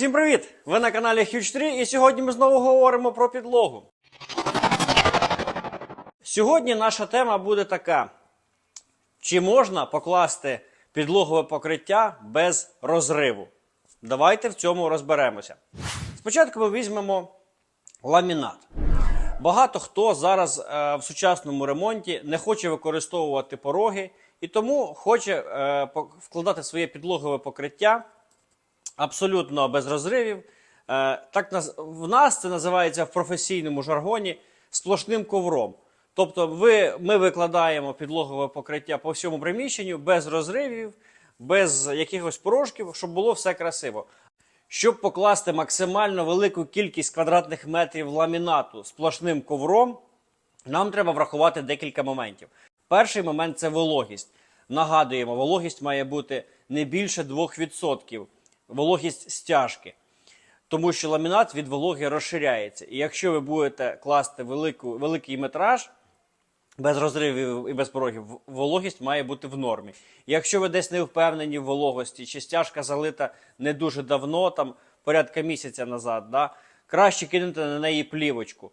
Всім привіт! Ви на каналі Huge 3 і сьогодні ми знову говоримо про підлогу. Сьогодні наша тема буде така: чи можна покласти підлогове покриття без розриву? Давайте в цьому розберемося. Спочатку ми візьмемо ламінат. Багато хто зараз е, в сучасному ремонті не хоче використовувати пороги і тому хоче е, вкладати своє підлогове покриття абсолютно без розривів. Е, так в нас це називається в професійному жаргоні сплошним ковром. Тобто, ви, ми викладаємо підлогове покриття по всьому приміщенню без розривів, без якихось порошків, щоб було все красиво. Щоб покласти максимально велику кількість квадратних метрів ламінату сплошним ковром, нам треба врахувати декілька моментів. Перший момент це вологість. Нагадуємо, вологість має бути не більше 2%. Вологість стяжки. Тому що ламінат від вологи розширяється. І якщо ви будете класти велику, великий метраж без розривів і без порогів, вологість має бути в нормі. Якщо ви десь не впевнені в вологості, чи стяжка залита не дуже давно, там порядка місяця назад, да, краще кинути на неї плівочку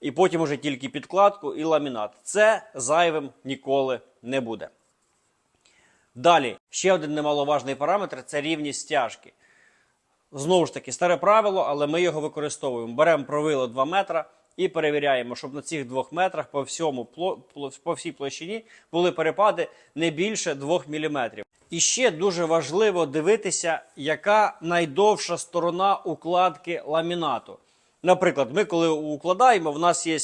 і потім уже тільки підкладку і ламінат. Це зайвим ніколи не буде. Далі, ще один немаловажний параметр це рівність стяжки. Знову ж таки, старе правило, але ми його використовуємо. Беремо провило 2 метра і перевіряємо, щоб на цих 2 метрах по, всьому, по всій площині були перепади не більше 2 мм. І ще дуже важливо дивитися, яка найдовша сторона укладки ламінату. Наприклад, ми коли укладаємо, в нас є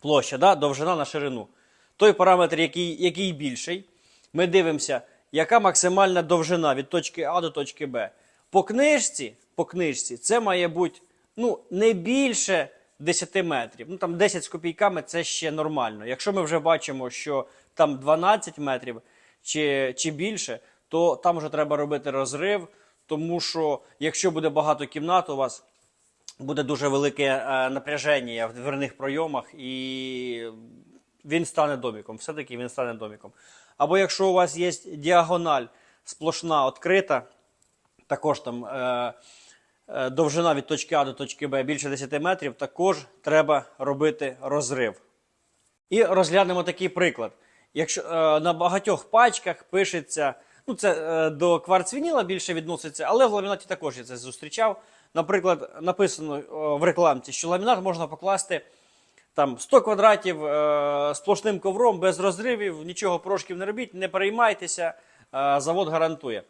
площа, да, довжина на ширину. Той параметр, який, який більший, ми дивимося, яка максимальна довжина від точки А до точки Б. По книжці, по книжці це має бути ну, не більше 10 метрів. Ну там 10 з копійками це ще нормально. Якщо ми вже бачимо, що там 12 метрів чи, чи більше, то там вже треба робити розрив, тому що якщо буде багато кімнат у вас, буде дуже велике е, напряження в дверних пройомах, і він стане доміком. Все-таки він стане доміком. Або якщо у вас є діагональ сплошна відкрита, також там е, е, довжина від точки А до точки Б більше 10 метрів, також треба робити розрив. І розглянемо такий приклад. Якщо е, на багатьох пачках пишеться, ну це е, до кварцвініла більше відноситься, але в ламінаті також я це зустрічав. Наприклад, написано е, в рекламці, що ламінат можна покласти там 100 квадратів е, сплошним ковром без розривів, нічого порошків не робіть, не переймайтеся, е, завод гарантує.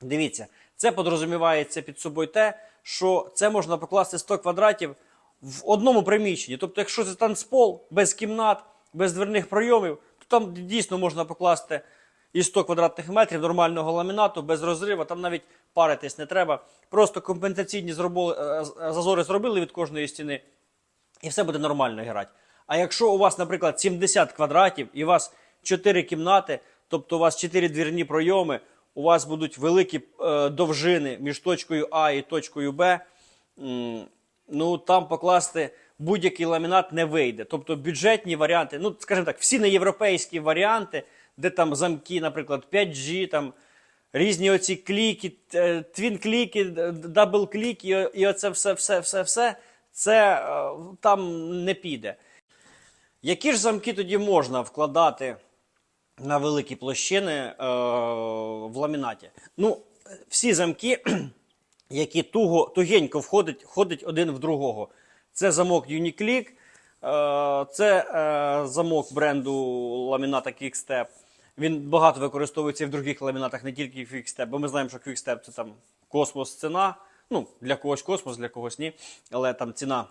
Дивіться, це подрозумівається під собою те, що це можна покласти 100 квадратів в одному приміщенні. Тобто, якщо це танцпол без кімнат, без дверних пройомів, то там дійсно можна покласти і 100 квадратних метрів нормального ламінату без розриву, там навіть паритись не треба. Просто компенсаційні е, е, зазори зробили від кожної стіни, і все буде нормально грати. А якщо у вас, наприклад, 70 квадратів і у вас 4 кімнати, тобто у вас 4 двірні пройоми, у вас будуть великі е, довжини між точкою А і точкою Б, ну там покласти будь-який ламінат не вийде. Тобто бюджетні варіанти, ну скажімо так, всі неєвропейські варіанти, де там замки, наприклад, 5G, там різні оці кліки, е, твін-кліки, дабл-клік, і, оце все, все, все, все, це е, там не піде. Які ж замки тоді можна вкладати на великі площини е, в ламінаті? Ну, всі замки, які туго, тугенько входять, входять один в другого. Це замок Uniclick, е, це е, замок бренду ламіната Quickstep. Він багато використовується і в других ламінатах, не тільки Quickstep, бо ми знаємо, що Quickstep це там космос ціна. Ну, для когось космос, для когось ні. Але там ціна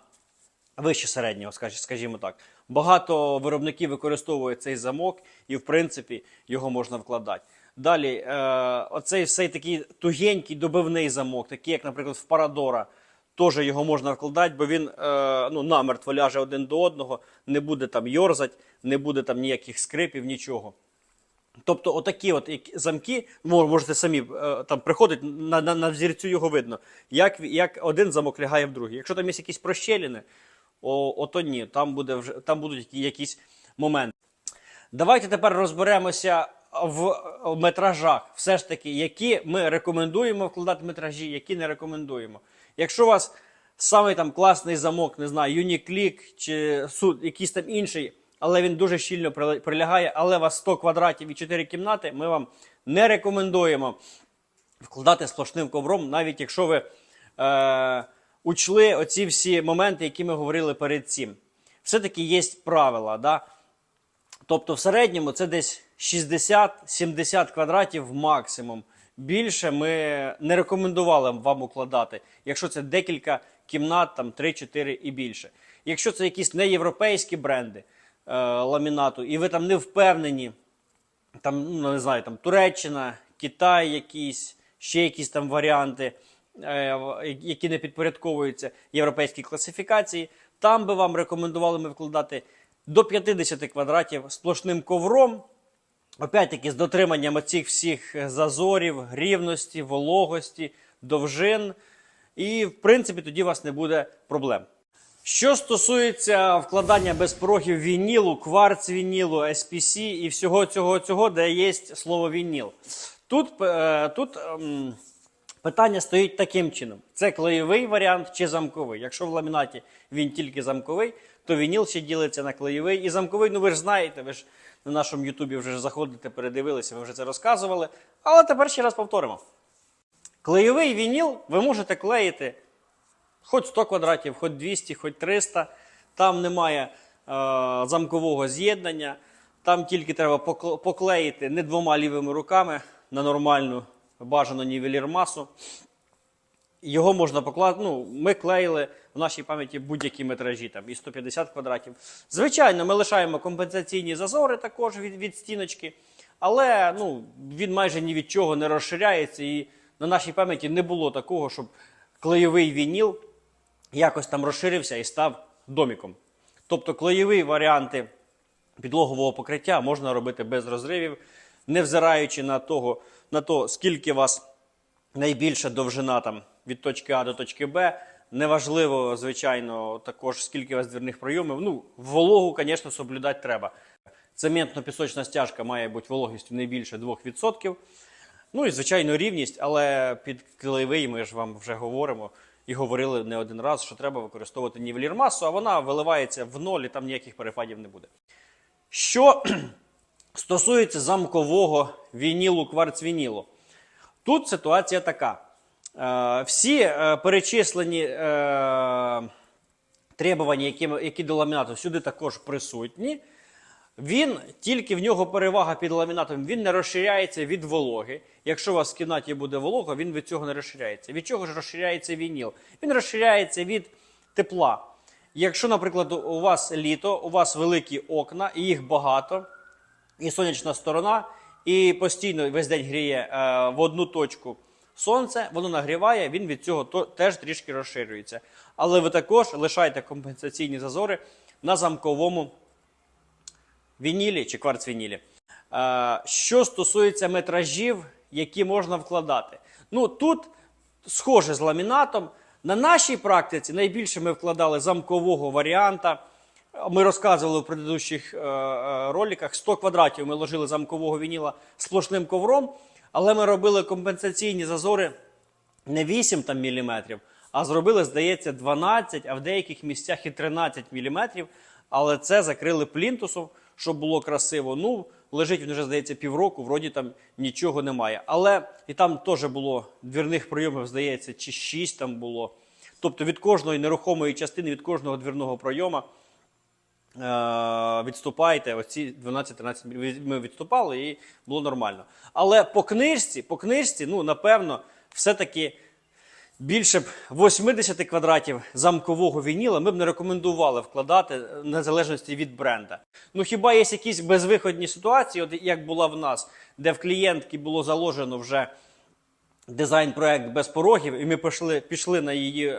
вище середнього, скажімо так. Багато виробників використовують цей замок, і в принципі його можна вкладати. Далі, е, оцей цей такий тугенький добивний замок, такий, як, наприклад, в Парадора, теж його можна вкладати, бо він е, ну, намертво ляже один до одного, не буде там йорзать, не буде там ніяких скрипів, нічого. Тобто, отакі от замки, можете самі е, там приходить, на, на, на взірцю його видно, як, як один замок лягає в другий. Якщо там є якісь прощеліни, о, ото ні, там, буде вже, там будуть якісь моменти. Давайте тепер розберемося, в метражах, все ж таки, які ми рекомендуємо вкладати метражі, які не рекомендуємо. Якщо у вас самий там класний замок, не знаю, Uniclick чи суд, якийсь там інший, але він дуже щільно прилягає, але вас 100 квадратів і 4 кімнати, ми вам не рекомендуємо вкладати сплошним ковром, навіть якщо ви е, учли оці всі моменти, які ми говорили перед цим. Все-таки є правила. Да? Тобто, в середньому це десь 60-70 квадратів максимум. Більше ми не рекомендували вам укладати, якщо це декілька кімнат, там 3-4 і більше. Якщо це якісь неєвропейські бренди ламінату, і ви там не впевнені, там, ну, не знаю, там Туреччина, Китай якісь, ще якісь там варіанти, е, які не підпорядковуються європейській класифікації. Там би вам рекомендували ми вкладати до 50 квадратів сплошним ковром. Опять-таки з дотриманням оцих всіх зазорів, рівності, вологості, довжин. І, в принципі, тоді у вас не буде проблем. Що стосується вкладання без порогів вінілу, кварц вінілу, SPC і всього цього, цього, де є слово вініл. Тут, е, тут ем, питання стоїть таким чином: це клеєвий варіант чи замковий. Якщо в ламінаті він тільки замковий, то вініл ще ділиться на клеєвий і замковий. Ну ви ж знаєте, ви ж на нашому Ютубі вже заходите, передивилися, ви вже це розказували. Але тепер ще раз повторимо. Клеєвий вініл ви можете клеїти Хоч 100 квадратів, хоч 200, хоч 300. Там немає е, замкового з'єднання. Там тільки треба поклеїти не двома лівими руками на нормальну бажану нівелір масу. Його можна покласти. Ну, ми клеїли в нашій пам'яті будь-які метражі, там і 150 квадратів. Звичайно, ми лишаємо компенсаційні зазори також від, від стіночки, але ну, він майже ні від чого не розширяється. І на нашій пам'яті не було такого, щоб клеєвий вініл якось там розширився і став доміком. Тобто клеєві варіанти підлогового покриття можна робити без розривів, не взираючи на того, на то, скільки вас найбільша довжина там, від точки А до точки Б. Неважливо, звичайно, також скільки у вас дверних прийомів. Ну, вологу, звісно, соблюдати треба. Цементно-пісочна стяжка має бути вологістю не більше 2%. Ну і, звичайно, рівність, але під клеєвий ми ж вам вже говоримо і говорили не один раз, що треба використовувати нівелір масу, а вона виливається в ноль, і там ніяких перепадів не буде. Що стосується замкового вінілу, кварцвінілу, тут ситуація така. Е, всі е, перечислені е, требування, які, які до ламінату сюди також присутні. Він тільки в нього перевага під ламінатом, він не розширяється від вологи. Якщо у вас в кімнаті буде волога, він від цього не розширяється. Від чого ж розширяється вініл? Він розширяється від тепла. Якщо, наприклад, у вас літо, у вас великі окна, і їх багато, і сонячна сторона, і постійно весь день гріє е, в одну точку сонце, воно нагріває, він від цього то, теж трішки розширюється. Але ви також лишаєте компенсаційні зазори на замковому вінілі чи кварцвінілі. Е, що стосується метражів, які можна вкладати. Ну тут схоже з ламінатом. На нашій практиці найбільше ми вкладали замкового варіанта. Ми розказували в предыдущих е, е, роликах 100 квадратів ми ложили замкового вініла сплошним ковром, але ми робили компенсаційні зазори не 8 там, міліметрів, а зробили, здається, 12, а в деяких місцях і 13 міліметрів. Але це закрили плінтусом, щоб було красиво. Ну, лежить він вже, здається, півроку, вроді там нічого немає. Але і там теж було двірних прийомів, здається, чи 6 там було. Тобто від кожної нерухомої частини, від кожного двірного прийома е, відступаєте. Оці 12-13 міль- ми відступали і було нормально. Але по книжці, по книжці, ну, напевно, все-таки більше б 80 квадратів замкового вініла ми б не рекомендували вкладати е, в незалежності від бренда. Ну хіба є якісь безвиходні ситуації, от як була в нас, де в клієнтки було заложено вже дизайн-проект без порогів, і ми пішли, пішли на її, е,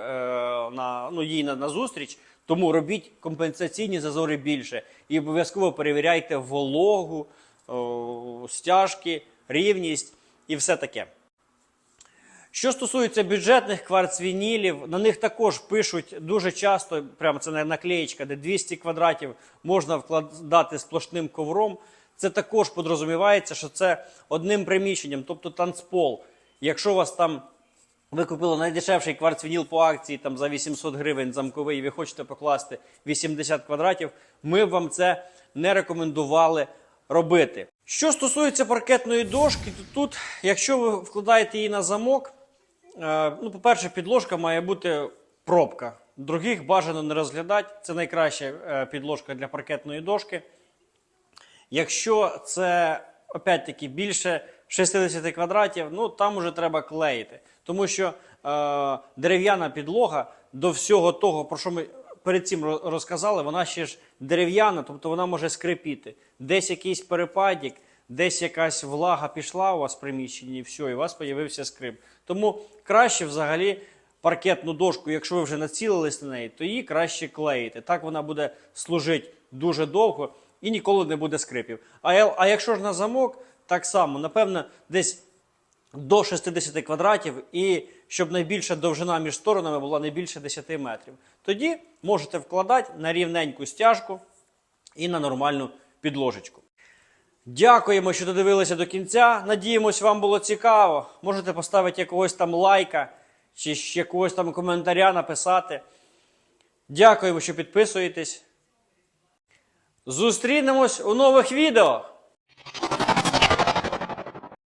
на, ну, їй на, на зустріч. Тому робіть компенсаційні зазори більше. І обов'язково перевіряйте вологу, стяжки, рівність і все таке. Що стосується бюджетних кварцвінілів, на них також пишуть дуже часто, прямо це наклеєчка, де 200 квадратів можна вкладати сплошним ковром. це також подрозумівається, що це одним приміщенням, тобто танцпол. Якщо у вас там ви купили найдешевший кварцвініл по акції там за 800 гривень замковий, і ви хочете покласти 80 квадратів, ми б вам це не рекомендували робити. Що стосується паркетної дошки, то тут, якщо ви вкладаєте її на замок, ну, по-перше, підложка має бути пробка. Других бажано не розглядати. Це найкраща е, підложка для паркетної дошки. Якщо це опять-таки більше 60 квадратів, ну там уже треба клеїти. Тому що е, дерев'яна підлога до всього того, про що ми перед цим розказали, вона ще ж дерев'яна, тобто вона може скрипіти. Десь якийсь перепадік, десь якась влага пішла у вас в приміщенні, і все, і у вас з'явився скрип. Тому краще взагалі паркетну дошку, якщо ви вже націлились на неї, то її краще клеїти. Так вона буде служити дуже довго і ніколи не буде скрипів. А, а якщо ж на замок, так само, напевно, десь до 60 квадратів, і щоб найбільша довжина між сторонами була не більше 10 метрів. Тоді можете вкладати на рівненьку стяжку і на нормальну підложечку. Дякуємо, що додивилися до кінця. Надіємось, вам було цікаво. Можете поставити якогось там лайка чи ще якогось там коментаря написати. Дякуємо, що підписуєтесь. Зустрінемось у нових відео.